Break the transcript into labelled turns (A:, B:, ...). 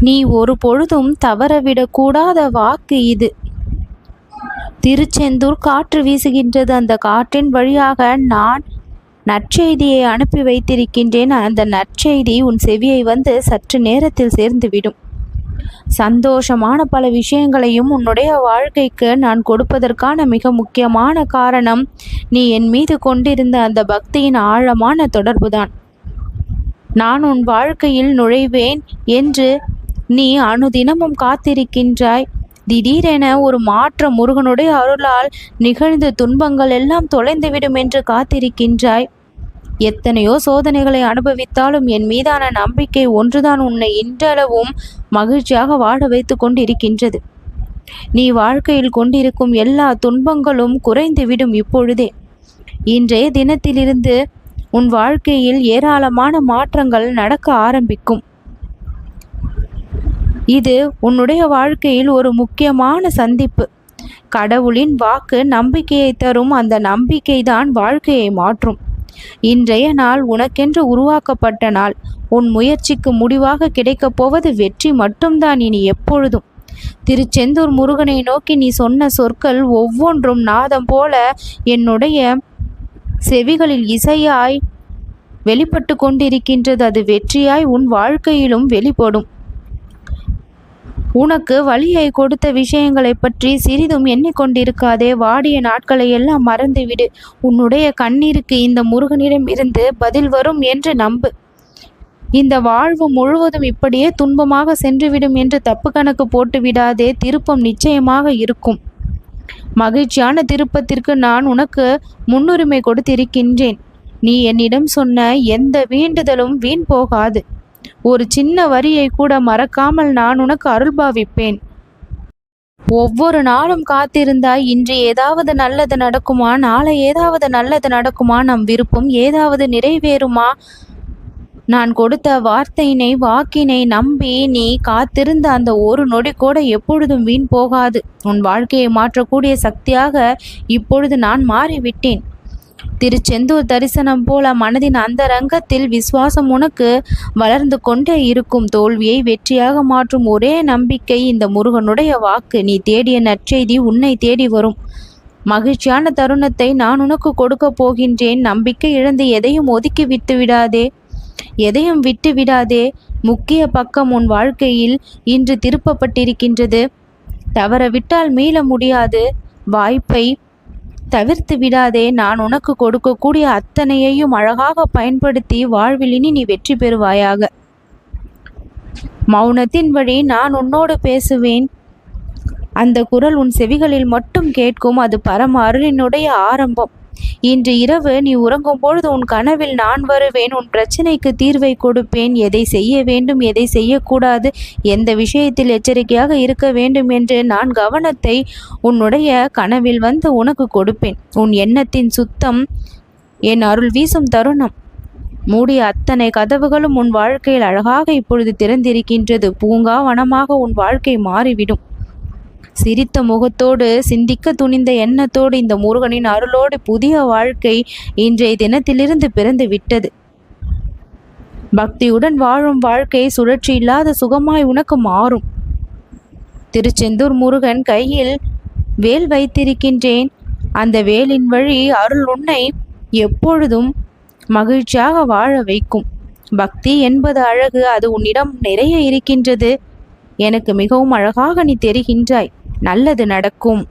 A: நீ ஒரு பொழுதும் தவறவிடக்கூடாத வாக்கு இது. திருச்செந்தூர் காற்று வீசுகின்றது. அந்த காற்றின் வழியாக நான் நற்செய்தியை அனுப்பி வைத்திருக்கின்றேன். அந்த நற்செய்தி உன் செவியை வந்து சற்று நேரத்தில் சேர்ந்துவிடும் சந்தோஷமான பல விஷயங்களையும் உன்னுடைய வாழ்க்கைக்கு நான் கொடுப்பதற்கான மிக முக்கியமான காரணம் நீ என் மீது கொண்டிருந்த அந்த பக்தியின் ஆழமான தொடர்புதான். நான் உன் வாழ்க்கையில் நுழைவேன் என்று நீ அனுதினமும் காத்திருக்கின்றாய். திடீரென ஒரு மாற்றம் முருகனுடைய அருளால் நிகழ்ந்த துன்பங்கள் எல்லாம் தொலைந்துவிடும் என்று காத்திருக்கின்றாய். எத்தனையோ சோதனைகளை அனுபவித்தாலும் என் மீதான நம்பிக்கை ஒன்றுதான் உன்னை இன்றளவும் மகிழ்ச்சியாக வாழ வைத்து கொண்டிருக்கின்றது. நீ வாழ்க்கையில் கொண்டிருக்கும் எல்லா துன்பங்களும் குறைந்துவிடும் இப்பொழுதே. இன்றைய தினத்திலிருந்து உன் வாழ்க்கையில் ஏராளமான மாற்றங்கள் நடக்க ஆரம்பிக்கும். இது உன்னுடைய வாழ்க்கையில் ஒரு முக்கியமான சந்திப்பு. கடவுளின் வாக்கு நம்பிக்கையை தரும் அந்த நம்பிக்கைதான் வாழ்க்கையை மாற்றும். இன்றைய நாள் உனக்கென்று உருவாக்கப்பட்ட நாள். உன் முயற்சிக்கு முடிவாக கிடைக்கப் போவது வெற்றி மட்டும்தான் இனி எப்பொழுதும். திருச்செந்தூர் முருகனை நோக்கி நீ சொன்ன சொற்கள் ஒவ்வொன்றும் நாதம் போல என்னுடைய செவிகளில் இசையாய் வெளிப்பட்டு கொண்டிருக்கின்றது. அது வெற்றியாய் உன் வாழ்க்கையிலும் வெளிப்படும். உனக்கு வழியை கொடுத்த விஷயங்களை பற்றி சிறிதும் எண்ணிக்கொண்டிருக்காதே. வாடிய நாட்களை எல்லாம் மறந்துவிடு. உன்னுடைய கண்ணீருக்கு இந்த முருகனிடம் இருந்து பதில் வரும் என்று நம்பு. இந்த வாழ்வு முழுவதும் இப்படியே துன்பமாக சென்றுவிடும் என்று தப்பு கணக்கு போட்டு விடாதே. திருப்பம் நிச்சயமாக இருக்கும். மகிழ்ச்சியான திருப்பத்திற்கு நான் உனக்கு முன்னுரிமை கொடுத்திருக்கின்றேன். நீ என்னிடம் சொன்ன எந்த வேண்டுதலும் வீண் போகாது. ஒரு சின்ன வரியை கூட மறக்காமல் நான் உனக்கு அருள்பாவிப்பேன் ஒவ்வொரு நாளும் காத்திருந்தாய் இன்று ஏதாவது நல்லது நடக்குமா? நாளை ஏதாவது நல்லது நடக்குமா? நம் விருப்பம் ஏதாவது நிறைவேறுமா? நான் கொடுத்த வார்த்தையினை வாக்கினை நம்பி நீ காத்திருந்த அந்த ஒரு நொடி கூட எப்பொழுதும் வீண் போகாது. உன் வாழ்க்கையை மாற்றக்கூடிய சக்தியாக இப்பொழுது நான் மாறிவிட்டேன். திருச்செந்தூர் தரிசனம் போல மனதின் அந்த ரங்கத்தில் விசுவாசம் உனக்கு வளர்ந்து கொண்டே இருக்கும் தோல்வியை வெற்றியாக மாற்றும் ஒரே நம்பிக்கை இந்த முருகனுடைய வாக்கு. நீ தேடிய நற்செய்தி உன்னை தேடி வரும். மகிழ்ச்சியான தருணத்தை நான் உனக்கு கொடுக்க போகின்றேன். நம்பிக்கை இழந்து எதையும் ஒதுக்கி விட்டு விடாதே. எதையும் விட்டு விடாதே. முக்கிய பக்கம் உன் வாழ்க்கையில் இன்று திருப்பப்பட்டிருக்கின்றது. தவறவிட்டால் மீள முடியாது. வாய்ப்பை தவிர்த்து விடாதே நான் உனக்கு கொடுக்கக்கூடிய அத்தனையையும் அழகாக பயன்படுத்தி வாழ்வில் இனி நீ வெற்றி பெறுவாயாக. மௌனத்தின் வழி நான் உன்னோடு பேசுவேன். அந்த குரல் உன் செவிகளில் மட்டும் கேட்கும் அது பரம அருளினுடைய ஆரம்பம். இன்று இரவு நீ உறங்கும் பொழுது உன் கனவில் நான் வருவேன் உன் பிரச்சனைக்கு தீர்வை கொடுப்பேன். எதை செய்ய வேண்டும் எதை செய்யக்கூடாது எந்த விஷயத்தில் எச்சரிக்கையாக இருக்க வேண்டும் என்று நான் கவனத்தை உன்னுடைய கனவில் வந்து உனக்கு கொடுப்பேன். உன் எண்ணத்தின் சுத்தம் என் அருள் வீசும் தருணம். மூடிய அத்தனை கதவுகளும் உன் வாழ்க்கையில் அழகாக இப்பொழுது திறந்திருக்கின்றது. பூங்கா வனமாக உன் வாழ்க்கை மாறிவிடும். சிரித்த முகத்தோடு சிந்திக்க துணிந்த எண்ணத்தோடு இந்த முருகனின் அருளோடு புதிய வாழ்க்கை இன்றைய தினத்திலிருந்து பிறந்து விட்டது. பக்தியுடன் வாழும் வாழ்க்கை சுழற்சி இல்லாத சுகமாய் உனக்கு மாறும். திருச்செந்தூர் முருகன் கையில் வேல் வைத்திருக்கின்றேன். அந்த வேலின் வழி அருள் உன்னை எப்பொழுதும் மகிழ்ச்சியாக வாழ வைக்கும். பக்தி என்பது அழகு அது உன்னிடம் நிறைய இருக்கின்றது. எனக்கு மிகவும் அழகாக நீ தெரிகின்றாய். நல்லது நடக்கும்.